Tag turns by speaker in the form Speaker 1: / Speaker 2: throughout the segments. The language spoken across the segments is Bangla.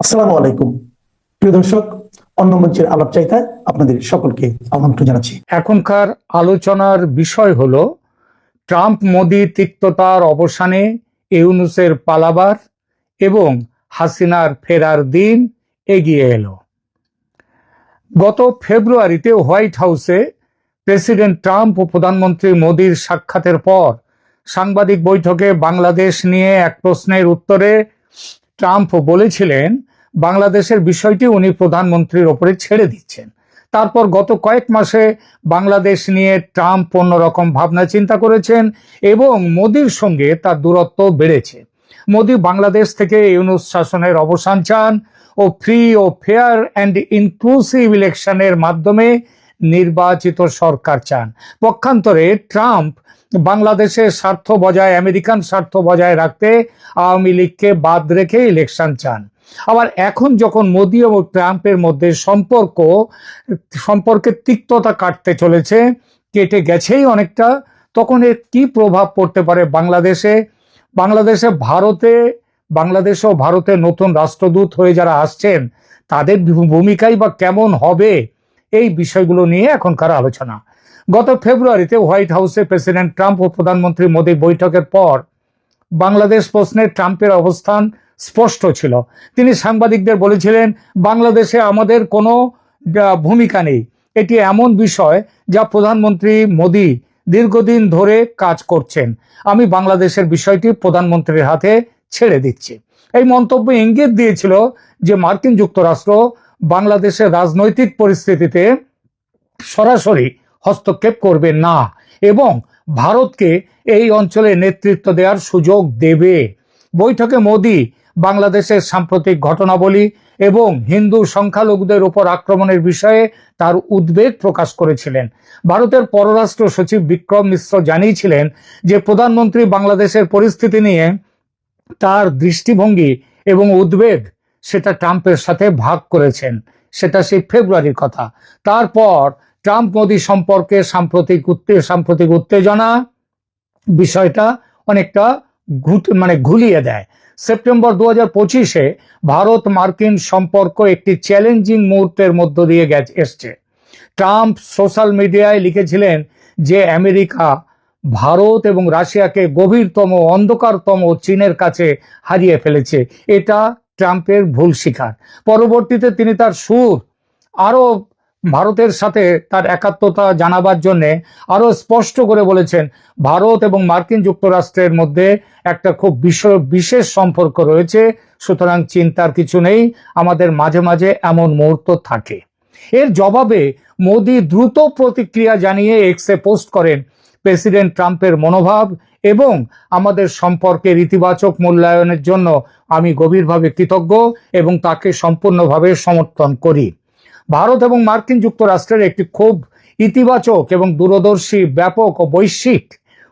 Speaker 1: আসসালামু আলাইকুম। প্রিয় দর্শক, অন্য মঞ্চের আলাপ চাইতায় আপনাদের সকলকে আমন্ত্রণ জানাচ্ছি।
Speaker 2: এখনকার আলোচনার বিষয় হল, ট্রাম্প মোদি তিক্ততার অবসানে ইউনুসের পালাবার এবং হাসিনার ফেরার দিন এগিয়ে এলো। গত ফেব্রুয়ারিতে হোয়াইট হাউসে প্রেসিডেন্ট ট্রাম্প ও প্রধানমন্ত্রী মোদির সাক্ষাতের পর সাংবাদিক বৈঠকে বাংলাদেশ নিয়ে এক প্রশ্নের উত্তরে ট্রাম্প বলেছিলেন বাংলাদেশের বিষয়টি উনি প্রধানমন্ত্রীর ওপরে ছেড়ে দিচ্ছেন। তারপর গত কয়েক মাসে বাংলাদেশ নিয়ে ট্রাম্প অন্যরকম ভাবনা চিন্তা করেছেন এবং মোদির সঙ্গে তার দূরত্ব বেড়েছে। মোদি বাংলাদেশ থেকে ইউনুস শাসনের অবসান চান ও ফ্রি ও ফেয়ার অ্যান্ড ইনক্লুসিভ ইলেকশনের মাধ্যমে নির্বাচিত সরকার চান। পক্ষান্তরে ট্রাম্প বাংলাদেশের স্বার্থ বজায়, আমেরিকান স্বার্থ বজায় রাখতে আওয়ামী লীগকে বাদ রেখে ইলেকশন চান। আবার এখন যখন মোদি এবং ট্রাম্পের মধ্যে সম্পর্ক, সম্পর্কের তিক্ততা কাটতে চলেছে, কেটে গেছেই অনেকটা, তখন এর কি প্রভাব পড়তে পারে বাংলাদেশে? বাংলাদেশে ভারতে, বাংলাদেশ ও ভারতের নতুন রাষ্ট্রদূত হয়ে যারা আসছেন, তাদের ভূমিকাই বা কেমন হবে? এই বিষয়গুলো নিয়ে এখনকার আলোচনা। গত ফেব্রুয়ারিতে হোয়াইট হাউসে প্রেসিডেন্ট ট্রাম্প ও প্রধানমন্ত্রী মোদীর বৈঠকের পর, বাংলাদেশ প্রশ্নে ট্রাম্পের অবস্থান স্পষ্ট ছিল। তিনি সাংবাদিকদের বলেছিলেন, বাংলাদেশে আমাদের কোনো ভূমিকা নেই। এটি এমন বিষয় যা প্রধানমন্ত্রী মোদী দীর্ঘদিন ধরে কাজ করছেন। আমি বাংলাদেশের বিষয়টি প্রধানমন্ত্রীর হাতে ছেড়ে দিচ্ছি। এই মন্তব্য ইঙ্গিত দিয়েছিল যে মার্কিন যুক্তরাষ্ট্র বাংলাদেশের রাজনৈতিক পরিস্থিতিতে সরাসরি হস্তক্ষেপ করবে না এবং ভারতকে এই অঞ্চলে নেতৃত্ব দেওয়ার সুযোগ দেবে। বৈঠকে মোদি বাংলাদেশের সাম্প্রতিক ঘটনাবলী এবং হিন্দু সংখ্যালঘুদের উপর আক্রমণের বিষয়ে তার উদ্বেগ প্রকাশ করেছিলেন। ভারতের পররাষ্ট্র সচিব বিক্রম মিশ্র জানিয়েছিলেন যে, প্রধানমন্ত্রী বাংলাদেশের পরিস্থিতি নিয়ে তার দৃষ্টিভঙ্গি এবং উদ্বেগ সেটা ট্রাম্পের সাথে ভাগ করেছেন। সেটা সেই ফেব্রুয়ারির কথা। তারপর ট্রাম্প মোদী সম্পর্কে সাম্প্রতিক সাম্প্রতিক উত্তেজনা বিষয়টা অনেকটা ঘুট- মানে ঘুলিয়ে দেয়। সেপ্টেম্বর দু হাজার পঁচিশে ভারত মার্কিন সম্পর্ক একটি চ্যালেঞ্জিং মুহূর্তের মধ্য দিয়ে গেছে, এসছে। ট্রাম্প সোশ্যাল মিডিয়ায় লিখেছিলেন যে আমেরিকা ভারত এবং রাশিয়াকে গভীরতম অন্ধকারতম চীনের কাছে হারিয়ে ফেলেছে। এটা ট্রাম্পের ভুল স্বীকার। পরবর্তীতে তিনি তার সুর আরও ভারতের সাথে তার একাত্মতা জানাবার জন্য আরও স্পষ্ট করে বলেছেন, ভারত এবং মার্কিন যুক্তরাষ্ট্রের মধ্যে একটা খুব বিশ- বিশেষ সম্পর্ক রয়েছে, সুতরাং চিন্তার কিছু নেই, আমাদের মাঝে মাঝে এমন মুহূর্ত থাকে। এর জবাবে মোদি দ্রুত প্রতিক্রিয়া জানিয়ে এক্সে পোস্ট করেন, প্রেসিডেন্ট ট্রাম্পের মনোভাব এবং আমাদের সম্পর্কের ইতিবাচক মূল্যায়নের জন্য আমি গভীরভাবে কৃতজ্ঞ এবং তাকে সম্পূর্ণভাবে সমর্থন করি। ভারত এবং মার্কিন যুক্তরাষ্ট্রের একটি খুব ইতিবাচক এবং দূরদর্শী, ব্যাপক ও বৈশ্বিক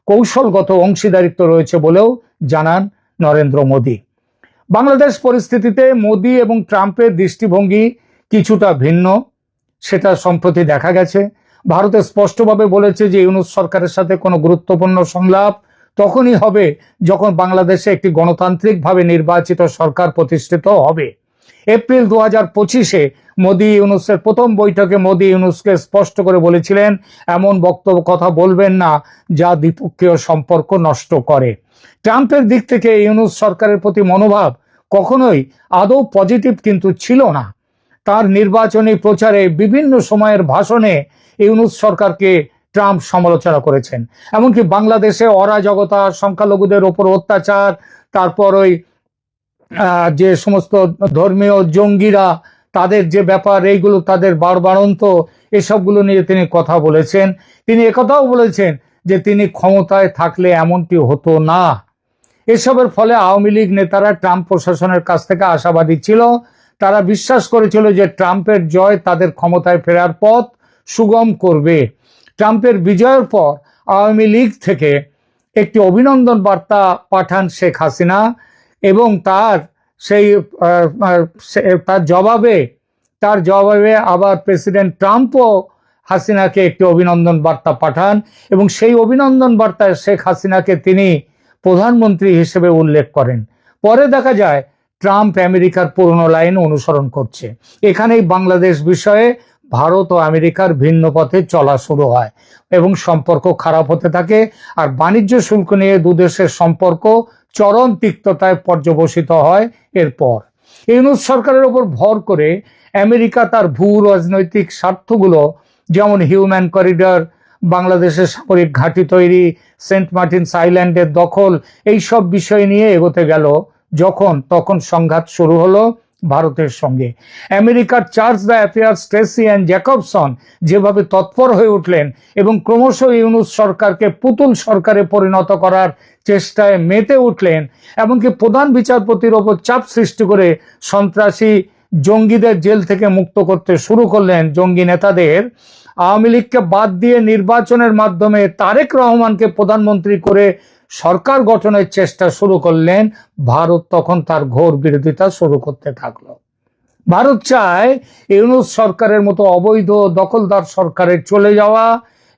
Speaker 2: কৌশলগত অংশীদারিত্ব রয়েছে বলেও জানান নরেন্দ্র মোদী। বাংলাদেশ পরিস্থিতিতে মোদী এবং ট্রাম্পের দৃষ্টিভঙ্গি কিছুটা ভিন্ন, সেটা সম্প্রতি দেখা গেছে। ভারতে স্পষ্টভাবে বলেছে যে ইউনুস সরকারের সাথে কোনো গুরুত্বপূর্ণ সংলাপ তখনই হবে যখন বাংলাদেশে একটি গণতান্ত্রিকভাবে নির্বাচিত সরকার প্রতিষ্ঠিত হবে। এপ্রিল দু হাজার পঁচিশে মোদি ইউনুসের প্রথম বৈঠকে মোদি ইউনুসকে স্পষ্ট করে বলেছিলেন, এমন বক্তব্য, কথা বলবেন না যা দ্বিপক্ষীয় সম্পর্ক নষ্ট করে। ট্রাম্পের দিক থেকে ইউনুস সরকারের প্রতি মনোভাব কখনোই আদৌ পজিটিভ কিন্তু ছিল না। তার নির্বাচনী প্রচারে বিভিন্ন সময়ের ভাষণে ইউনুস সরকারকে ট্রাম্প সমালোচনা করেছেন। এমনকি বাংলাদেশে অরাজকতা, সংখ্যালঘুদের ওপর অত্যাচার, তারপর ওই যে সমস্ত ধর্মীয় জঙ্গিরা তাদের যে ব্যাপার, এইগুলো তাদের বাড়বাড়ন্ত এসবগুলো নিয়ে তিনি কথা বলেছেন। তিনি একথাও বলেছেন যে তিনি ক্ষমতায় থাকলে এমনটি হতো না। এসবের ফলে আওয়ামী লীগ নেতারা ট্রাম্প প্রশাসনের কাছ থেকে আশাবাদী ছিল। তারা বিশ্বাস করেছিল যে ট্রাম্পের জয় তাদের ক্ষমতায় ফেরার পথ সুগম করবে। ট্রাম্পের বিজয়ের পর আওয়ামী লীগ থেকে একটি অভিনন্দন বার্তা পাঠান শেখ হাসিনা। এবং তার সেই তার জবাবে তার জবাবে আবার প্রেসিডেন্ট ট্রাম্পও হাসিনাকে একটি অভিনন্দন বার্তা পাঠান এবং সেই অভিনন্দন বার্তায় শেখ হাসিনাকে তিনি প্রধানমন্ত্রী হিসেবে উল্লেখ করেন। পরে দেখা যায়, ট্রাম্প আমেরিকার পুরনো লাইন অনুসরণ করছে। এখানেই বাংলাদেশ বিষয়ে ভারত ও আমেরিকার ভিন্ন পথে চলা শুরু হয় এবং সম্পর্ক খারাপ হতে থাকে আর বাণিজ্য শুল্ক নিয়ে দুদেশের সম্পর্ক চরম তিক্ততায় পর্যবসিত হয় এরপর। ইউনুস সরকারের ওপর ভর করে আমেরিকা তার ভূ রাজনৈতিক স্বার্থগুলো যেমন হিউম্যান করিডর, বাংলাদেশের সামরিক ঘাঁটি তৈরি, সেন্ট মার্টিনস আইল্যান্ডের দখল এই সব বিষয় নিয়ে এগোতে গেল যখন তখন সংঘাত শুরু হলো। ভারতের সঙ্গে। আমেরিকার chargé d'affaires Stacy and Jacobson যেভাবে তৎপর হয়ে উঠলেন এবং ক্রমশ ইউনুস সরকারকে পুতুল সরকারে পরিণত করার চেষ্টায় মেতে উঠলেন, এমনকি প্রধান বিচারপতির ওপর চাপ সৃষ্টি করে সন্ত্রাসী জঙ্গিদের জেল থেকে মুক্ত করতে শুরু করলেন জঙ্গি নেতাদের। আওয়ামী লীগকে বাদ দিয়ে নির্বাচনের মাধ্যমে তারেক রহমানকে প্রধানমন্ত্রী করে সরকার গঠনের চেষ্টা শুরু করলেন, ভারত তখন তার ঘোর বিরোধিতা শুরু করতে থাকল। ভারত চায় ইউনুস সরকারের মতো অবৈধ দখলদার সরকারের চলে যাওয়া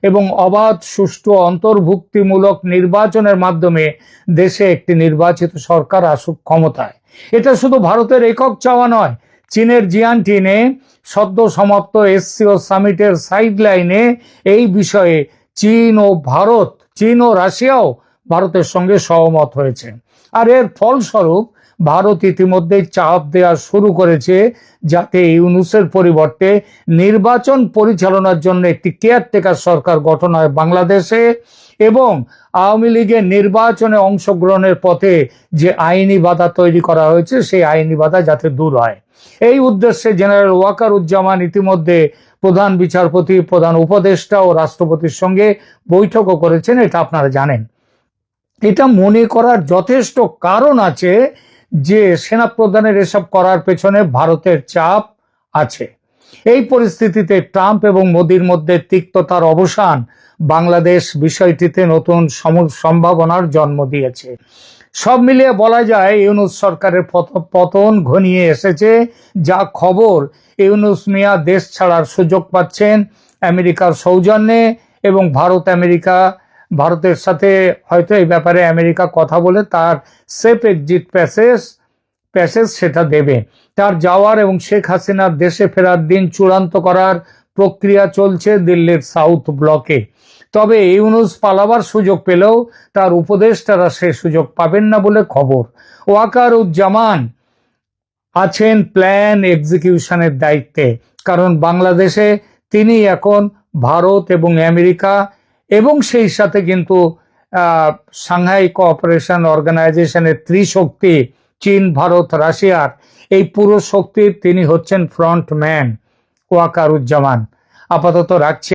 Speaker 2: এবং অবাধ, সুষ্ঠু, অন্তর্ভুক্তিমূলক নির্বাচনের মাধ্যমে দেশে একটি নির্বাচিত সরকার আসুক ক্ষমতায়। এটা শুধু ভারতের একক চাওয়া নয়, চীনের জিয়ানটিনে সদ্য সমাপ্ত এসসিও সামিটের সাইডলাইনে এই বিষয়ে চীন ও ভারত, চীন ও রাশিয়াও ভারতের সঙ্গে সহমত হয়েছে। আর এর ফলস্বরূপ, ভারত ইতিমধ্যে চাপ দেওয়া শুরু করেছে যাতে ইউনুসের পরিবর্তে নির্বাচন পরিচালনার জন্য একটি কেয়ারটেকার সরকার গঠন হয় বাংলাদেশে এবং আওয়ামী লীগের নির্বাচনে অংশগ্রহণের পথে যে আইনি বাধা তৈরি করা হয়েছে, সেই আইনি বাধা যাতে দূর হয়। এই উদ্দেশ্যে জেনারেল ওয়াকার উজ্জামান ইতিমধ্যে প্রধান বিচারপতি, প্রধান উপদেষ্টা ও রাষ্ট্রপতির সঙ্গে বৈঠকও করেছেন, এটা আপনারা জানেন। এটা মনে করার যথেষ্ট কারণ আছে যে সেনাপ্রধানের এসব করার পেছনে ভারতের চাপ আছে। এই পরিস্থিতিতে ট্রাম্প এবং মোদির মধ্যে তিক্ততার অবসান বাংলাদেশ বিষয়টিতে নতুন সম- সম্ভাবনার জন্ম দিয়েছে। সব মিলিয়ে বলা যায়, ইউনুস সরকারের পত- পতন ঘনিয়ে এসেছে। যা খবর, ইউনুস মিয়া দেশ ছাড়ার সুযোগ পাচ্ছেন আমেরিকার সৌজন্যে এবং ভারত আমেরিকা ভারতের সাথে হয়তো এই ব্যাপারে আমেরিকা কথা বলে তার সেফ এক্সিট প্যাসেজ প্যাসেজ সেটা দেবে। তার যাওয়ার এবং শেখ হাসিনার দেশে ফেরার দিন চূড়ান্ত করার প্রক্রিয়া চলছে দিল্লির সাউথ ব্লকে তবে ইউনুস পালাবার সুযোগ পেলেও তার উপদেষ্টারা সে সুযোগ পাবেন না বলে খবর। ওয়াকার উজ্জামান আছেন প্ল্যান এক্সিকিউশনের দায়িত্বে। কারণ বাংলাদেশে তিনি এখন ভারত এবং আমেরিকা এবং সেই সাথে কিন্তু সাংহাই কোঅপারেশন অর্গানাইজেশনের ত্রিশক্তি, চীন, ভারত, রাশিয়ার এই পুরো শক্তির তিনি হচ্ছেন ফ্রন্টম্যান ওয়াকারুজ্জামান। আপাতত রাখছি।